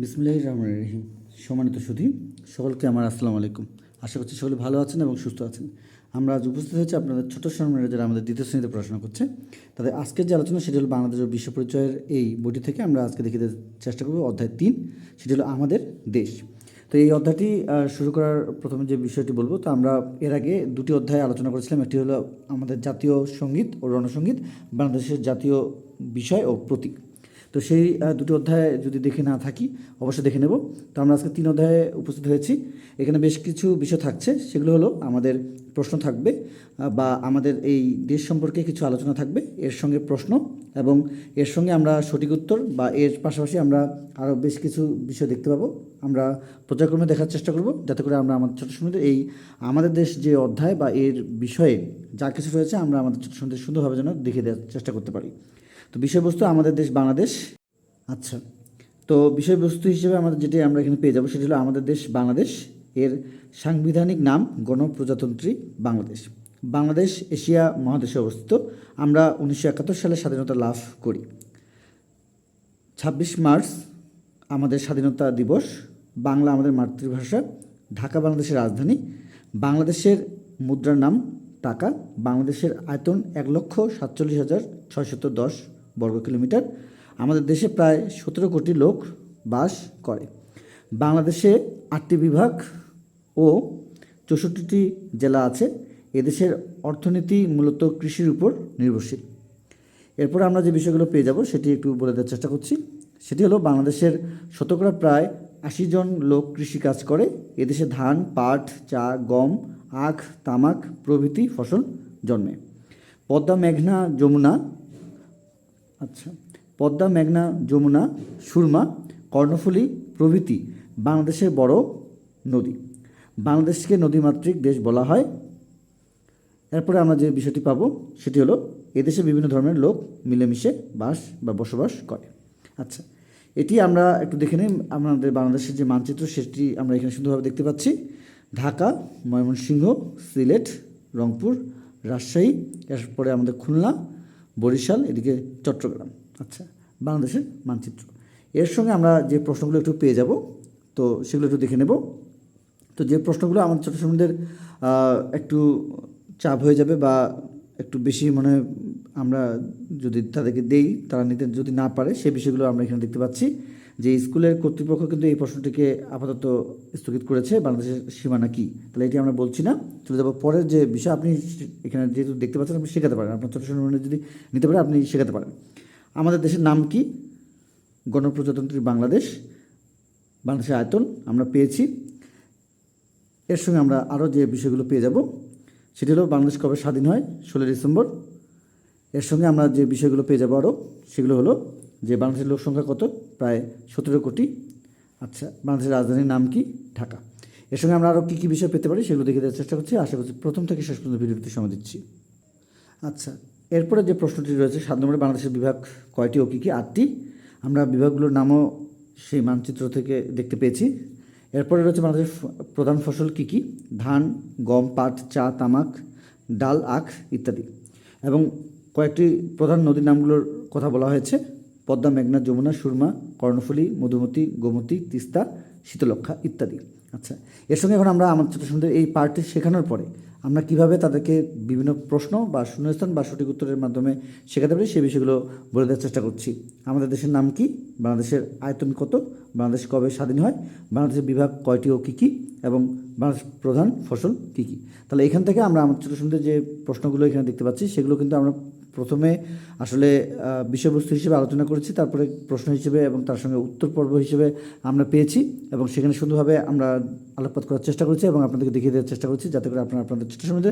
বিসমুল্লাহ রহমান রহিম। সম্মানিত সুধী, সকলকে আমার আসসালামু আলাইকুম। আশা করছি সকলে ভালো আছেন এবং সুস্থ আছেন। আমরা আজ উপস্থিত হয়েছি আপনাদের ছোট সম্মানের যারা আমাদের দ্বিতীয় শ্রেণীতে পড়াশোনা করছে। তাদের আজকের যে আলোচনা, সেটি হলো বাংলাদেশের বিশ্ব পরিচয়ের এই বইটি থেকে আমরা আজকে দেখে চেষ্টা করব অধ্যায় তিন, সেটি হলো আমাদের দেশ। তো এই অধ্যায়টি শুরু করার প্রথমে যে বিষয়টি বলব, তো আমরা এর আগে দুটি অধ্যায় আলোচনা করেছিলাম। একটি হলো আমাদের জাতীয় সংগীত ও রণসঙ্গীত, বাংলাদেশের জাতীয় বিষয় ও প্রতীক। তো সেই দুটি অধ্যায় যদি দেখে না থাকি, অবশ্যই দেখে নেব। তো আমরা আজকে তিন অধ্যায়ে উপস্থিত হয়েছি। এখানে বেশ কিছু বিষয় থাকছে। সেগুলো হলো আমাদের প্রশ্ন থাকবে বা আমাদের এই দেশ সম্পর্কে কিছু আলোচনা থাকবে, এর সঙ্গে প্রশ্ন এবং এর সঙ্গে আমরা সঠিক উত্তর বা এর পাশাপাশি আমরা আরও বেশ কিছু বিষয় দেখতে পাবো। আমরা পর্যায়ক্রমে দেখার চেষ্টা করব, যাতে করে আমরা আমাদের ছোটো সময় এই আমাদের দেশ যে অধ্যায় বা এর বিষয়ে যা কিছু রয়েছে, আমরা আমাদের ছোটো সময় সুন্দরভাবে যেন দেখে দেওয়ার চেষ্টা করতে পারি। তো বিষয়বস্তু আমাদের দেশ বাংলাদেশ। আচ্ছা তো বিষয়বস্তু হিসেবে আমাদের যেটি আমরা এখানে পেয়ে যাব সেটি হলো আমাদের দেশ বাংলাদেশ। এর সাংবিধানিক নাম গণপ্রজাতন্ত্রী বাংলাদেশ। বাংলাদেশ এশিয়া মহাদেশে অবস্থিত। আমরা উনিশশো একাত্তর সালে স্বাধীনতা লাভ করি। ছাব্বিশ মার্চ আমাদের স্বাধীনতা দিবস। বাংলা আমাদের মাতৃভাষা। ঢাকা বাংলাদেশের রাজধানী। বাংলাদেশের মুদ্রার নাম টাকা। বাংলাদেশের আয়তন এক লক্ষ সাতচল্লিশ হাজার ছয়শত দশ। বর্গ কিলোমিটার। আমাদের দেশে প্রায় সতেরো কোটি লোক বাস করে। বাংলাদেশে আটটি বিভাগ ও চৌষট্টিটি জেলা আছে। এদেশের অর্থনীতি মূলত কৃষির উপর নির্ভরশীল। এরপর আমরা যে বিষয়গুলো পেয়ে যাব সেটি একটু বলে দেওয়ার চেষ্টা করছি। সেটি হলো, বাংলাদেশের শতকরা প্রায় আশি জন লোক কৃষিকাজ করে। এদেশে ধান, পাট, চা, গম, আখ, তামাক প্রভৃতি ফসল জন্মে। পদ্মা, মেঘনা, যমুনা আচ্ছা। পদ্মা, মেঘনা, যমুনা, সুরমা, কর্ণফুলী প্রভৃতি বাংলাদেশের বড় নদী। বাংলাদেশকে নদীমাতৃক দেশ বলা হয়। এরপরে আমরা যে বিষয়টি পাবো সেটি হলো এদেশে বিভিন্ন ধর্মের লোক মিলেমিশে বাস বা বসবাস করে। আচ্ছা এটি আমরা একটু দেখে নিই। আমাদের বাংলাদেশের যে মানচিত্র সেটি আমরা এখানে সুন্দরভাবে দেখতে পাচ্ছি। ঢাকা, ময়মনসিংহ, সিলেট, রংপুর, রাজশাহী, এরপরে আমাদের খুলনা বরিশাল এদিকে চট্টগ্রাম। আচ্ছা। বাংলাদেশের মানচিত্র। এর সঙ্গে আমরা যে প্রশ্নগুলো একটু পেয়ে যাব তো সেগুলো একটু দেখে নেব। তো যে প্রশ্নগুলো আমাদের ছোটো সময়দের একটু চাপ হয়ে যাবে বা একটু বেশি মানে আমরা যদি তাদেরকে দেই তারা নিতে যদি না পারে সে বিষয়গুলো আমরা এখানে দেখতে পাচ্ছি। যে স্কুলের কর্তৃপক্ষ কিন্তু এই প্রশ্নটিকে আপাতত স্থগিত করেছে, বাংলাদেশের সীমানা কী? তাহলে এটি আমরা বলছি না, চলে যাব পরের যে বিষয়, আপনি এখানে যেহেতু দেখতে পাচ্ছেন, আপনি শেখাতে পারেন। আপনার ছোটো যদি নিতে পারেন আপনি শেখাতে পারেন। আমাদের দেশের নাম কি? গণপ্রজাতন্ত্রী বাংলাদেশ, বাংলাদেশের আয়তন আমরা পেয়েছি। এর সঙ্গে আমরা আরও যে বিষয়গুলো পেয়ে যাব, সেটি হলো বাংলাদেশ কবে স্বাধীন হয়? ষোলোই ডিসেম্বর। এর সঙ্গে আমরা যে বিষয়গুলো পেয়ে যাব আরও, সেগুলো হলো যে বাংলাদেশের লোক সংখ্যা কত? প্রায় সতেরো কোটি। আচ্ছা বাংলাদেশের রাজধানীর নাম কি? ঢাকা। এর সঙ্গে আমরা আরও কী কী বিষয় পেতে পারি সেগুলো দেখে দেওয়ার চেষ্টা করছি। আশা করছি প্রথম থেকে শেষ পর্যন্ত ভিডিওতে সময় দিচ্ছি। আচ্ছা এরপরে যে প্রশ্নটি রয়েছে, সাত নম্বরে বাংলাদেশের বিভাগ কয়টি ও কী কী? আটটি। আমরা বিভাগগুলোর নামও সেই মানচিত্র থেকে দেখতে পেয়েছি। এরপরে রয়েছে বাংলাদেশের প্রধান ফসল কী কী? ধান, গম, পাট, চা, তামাক, ডাল, আখ ইত্যাদি। এবং কয়েকটি প্রধান নদীর নামগুলোর কথা বলা হয়েছে। পদ্মা, মেঘনা, যমুনা, সুরমা, কর্ণফুলী, মধুমতি, গোমতী, তিস্তা শীতলক্ষা ইত্যাদি। আচ্ছা এর সঙ্গে এখন আমরা আমার ছোটো সুন্দর এই পার্টটি শেখানোর পরে আমরা কীভাবে তাদেরকে বিভিন্ন প্রশ্ন বা শূন্যস্থান বা সঠিক উত্তরের মাধ্যমে শেখাতে পারি সেই বিষয়গুলো বলে দেওয়ার চেষ্টা করছি। আমাদের দেশের নাম কি? বাংলাদেশের আয়তন কত? বাংলাদেশ কবে স্বাধীন হয়? বাংলাদেশের বিভাগ কয়টি ও কী কী? এবং বাংলাদেশ প্রধান ফসল কী কী? তাহলে এখান থেকে আমরা আমার ছোটো সুন্দর যে প্রশ্নগুলো এখানে দেখতে পাচ্ছি সেগুলো কিন্তু আমরা প্রথমে আসলে বিষয়বস্তু হিসেবে আলোচনা করেছি, তারপরে প্রশ্ন হিসেবে এবং তার সঙ্গে উত্তর পর্ব হিসেবে আমরা পেয়েছি এবং সেখানে সুন্দরভাবে আমরা আলোকপাত করার চেষ্টা করেছি এবং আপনাদেরকে দেখিয়ে দেওয়ার চেষ্টা করছি যাতে করে আপনারা আপনাদের ছোটো সময়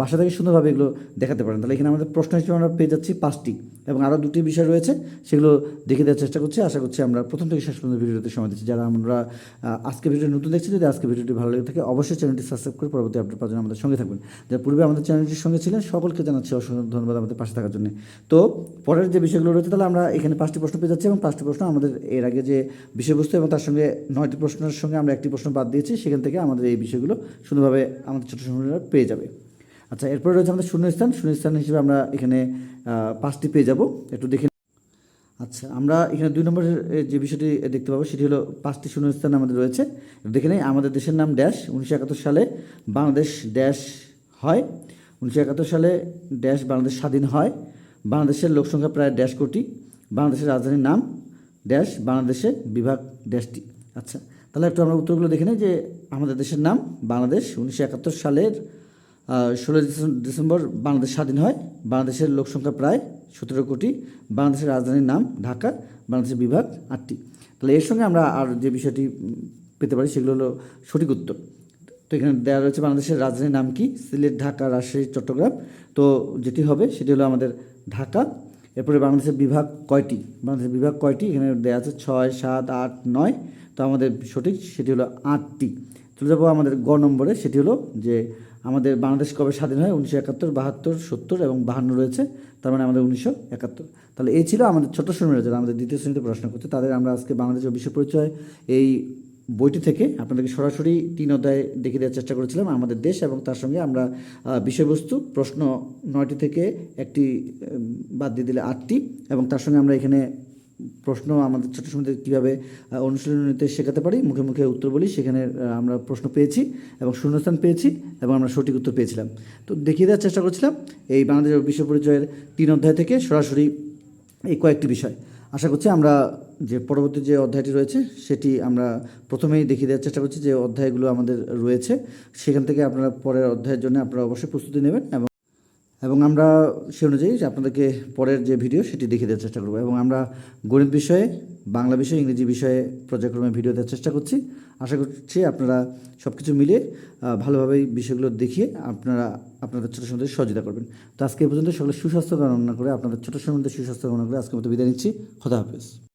বাসা থেকে সুন্দরভাবে এগুলো দেখাতে পারেন। তাহলে এখানে আমাদের প্রশ্ন হিসেবে আমরা পেয়ে যাচ্ছি পাঁচটি এবং আরও দুটি বিষয় রয়েছে, সেগুলো দেখিয়ে দেওয়ার চেষ্টা করছি। আশা করছি আমরা প্রথম থেকে শেষ পর্যন্ত ভিডিওতে সময় দিচ্ছি। যারা আমরা আজকে ভিডিও নতুন দেখছি যদি আজকে ভিডিওটি ভালো লেগে থাকে, অবশ্যই চ্যানেলটি সাবস্ক্রাইব করে পরবর্তী আপডেট পাওয়ার জন্য আমাদের সঙ্গে থাকবেন। যারা পূর্বে আমাদের চ্যানেলটির সঙ্গে ছিলেন, সকলকে জানাচ্ছি অসংখ্য ধন্যবাদ। আমাদের পাশে থাকার জন্য। তো পরের যে বিষয়গুলো রয়েছে, তাহলে আমরা এখানে পাঁচটি প্রশ্ন পেয়ে যাচ্ছি এবং পাঁচটি প্রশ্ন আমাদের এর আগে যে বিষয়বস্তু এবং তার সঙ্গে নয়টি প্রশ্নের সঙ্গে আমরা একটি প্রশ্ন বাদ দিয়েছি, সেখান থেকে আমাদের এই বিষয়গুলো সুন্দরভাবে আমাদের ছোটো সময়রা পেয়ে যাবে। আচ্ছা এরপরে রয়েছে আমাদের শূন্যস্থান। শূন্যস্থান হিসেবে আমরা এখানে পাঁচটি পেয়ে যাব। একটু দেখে আচ্ছা আমরা এখানে দুই নম্বরের যে বিষয়টি দেখতে পাবো, সেটি হলো পাঁচটি শূন্যস্থান আমাদের রয়েছে। দেখে নেই, আমাদের দেশের নাম ড্যাশ। উনিশশো একাত্তর সালে বাংলাদেশ ড্যাশ হয়। উনিশশো একাত্তর সালে ড্যাশ বাংলাদেশ স্বাধীন হয়। বাংলাদেশের লোকসংখ্যা প্রায় ড্যাশ কোটি। বাংলাদেশের রাজধানীর নাম ড্যাশ, বাংলাদেশের বিভাগ ড্যাশটি। আচ্ছা তাহলে একটু আমরা উত্তরগুলো দেখে নিই যে আমাদের দেশের নাম বাংলাদেশ। উনিশশো একাত্তর সালের ষোলো ডিসেম্বর বাংলাদেশ স্বাধীন হয়। বাংলাদেশের লোকসংখ্যা প্রায় সতেরো কোটি। বাংলাদেশের রাজধানীর নাম ঢাকা। বাংলাদেশের বিভাগ আটটি। তাহলে এর সঙ্গে আমরা আর যে বিষয়টি পেতে পারি সেগুলো হলো সঠিক উত্তর। তো এখানে দেওয়া রয়েছে বাংলাদেশের রাজধানীর নাম কি? সিলেট, ঢাকা, রাজশাহী, চট্টগ্রাম। তো যেটি হবে সেটি হলো আমাদের ঢাকা। এরপরে বাংলাদেশের বিভাগ কয়টি? বাংলাদেশের বিভাগ কয়টি? এখানে দেওয়া আছে ছয়, সাত, আট, নয়। তো আমাদের সঠিক সেটি হলো আটটি। চলে যাব আমাদের গ নম্বরে। সেটি হলো যে আমাদের বাংলাদেশ কবে স্বাধীন হয়? উনিশশো একাত্তর, বাহাত্তর, সত্তর এবং বাহান্ন রয়েছে। তার মানে আমাদের উনিশশো একাত্তর। তাহলে এই ছিল আমাদের ছোট শ্রেণীরা যারা আমাদের দ্বিতীয় শ্রেণীতে পড়াশোনা করছে, তাদের আমরা আজকে বাংলাদেশের বিশ্ব পরিচয় এই বইটি থেকে আপনাদেরকে সরাসরি তিন অধ্যায় দেখিয়ে দেওয়ার চেষ্টা করেছিলাম, আমাদের দেশ এবং তার সঙ্গে আমরা বিষয়বস্তু, প্রশ্ন নয়টি থেকে একটি বাদ দিয়ে দিলে আটটি এবং তার সঙ্গে আমরা এখানে প্রশ্ন আমাদের ছোটো সময়তে কীভাবে অনুশীলনীতে শেখাতে পারি, মুখে মুখে উত্তর বলি, সেখানে আমরা প্রশ্ন পেয়েছি এবং শূন্যস্থান পেয়েছি এবং আমরা সঠিক উত্তর পেয়েছিলাম। তো দেখিয়ে দেওয়ার চেষ্টা করছিলাম, এই বাংলাদেশের বিশ্ব পরিচয়ের তিন অধ্যায় থেকে সরাসরি এই কয়েকটি বিষয়। আশা করছি আমরা যে পরবর্তী যে অধ্যায়টি রয়েছে, সেটি আমরা প্রথমেই দেখিয়ে দেওয়ার চেষ্টা করছি যে অধ্যায়গুলো আমাদের রয়েছে। সেখান থেকে আপনারা পরের অধ্যায়ের জন্য আপনারা অবশ্যই প্রস্তুতি নেবেন এবং এবং আমরা সে অনুযায়ী আপনাদেরকে পরের যে ভিডিও সেটি দেখিয়ে দেওয়ার চেষ্টা করব এবং আমরা গণিত বিষয়ে বাংলা বিষয়ে ইংরেজি বিষয়ে পর্যায়ক্রমে ভিডিও দেওয়ার চেষ্টা করছি। আশা করছি আপনারা সব কিছু মিলিয়ে আহ, ভালোভাবেই বিষয়গুলো দেখিয়ে আপনারা আপনাদের ছোটো সমুদ্রে সহযোগিতা করবেন। তো আজকে এই পর্যন্ত সকলে সুস্বাস্থ্য কামনা করে আপনাদের ছোটো সমুদ্রে সুস্বাস্থ্য কামনা করে আজকের মতো বিদায় নিচ্ছি। খোদা হাফেজ।